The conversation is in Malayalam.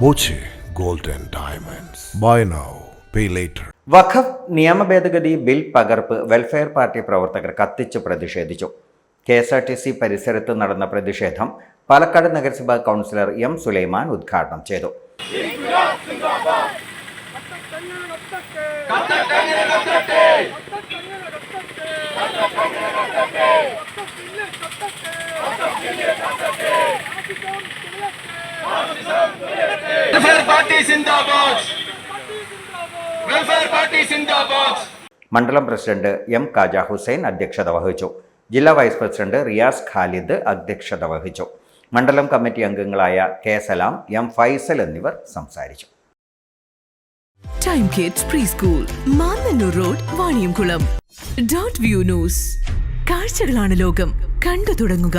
Boche gold and diamonds buy now pay later വഖഫ് നിയമ ഭേദഗതി ബിൽ പകർപ്പ് വെൽഫെയർ പാർട്ടി പ്രവർത്തകർ കത്തിച്ച് പ്രതിഷേധിച്ചു K S R T C പരിസരത്ത് നടന്ന പ്രതിഷേധം പാലക്കാട് നഗരസഭാ കൗൺസിലർ എം സുലൈമാൻ ഉദ്ഘാടനം ചെയ്തു പാർട്ടി സിന്ദാബാദ്. വെൽഫെയർ പാർട്ടി സിന്ദാബാദ്. മണ്ഡലം പ്രസിഡന്റ് എം കാജ ഹുസൈൻ അധ്യക്ഷത വഹിച്ചു. ജില്ലാ വൈസ് പ്രസിഡന്റ് റിയാസ് ഖാലിദ് അധ്യക്ഷത വഹിച്ചു. മണ്ഡലം കമ്മിറ്റി അംഗങ്ങളായ കെ സലാം എം ഫൈസൽ എന്നിവർ സംസാരിച്ചു. Time Kids preschool Mannanur road Vaniyamkulam dot view news കാഴ്ചകളാണ് ലോകം. കണ്ടു തുടങ്ങുക.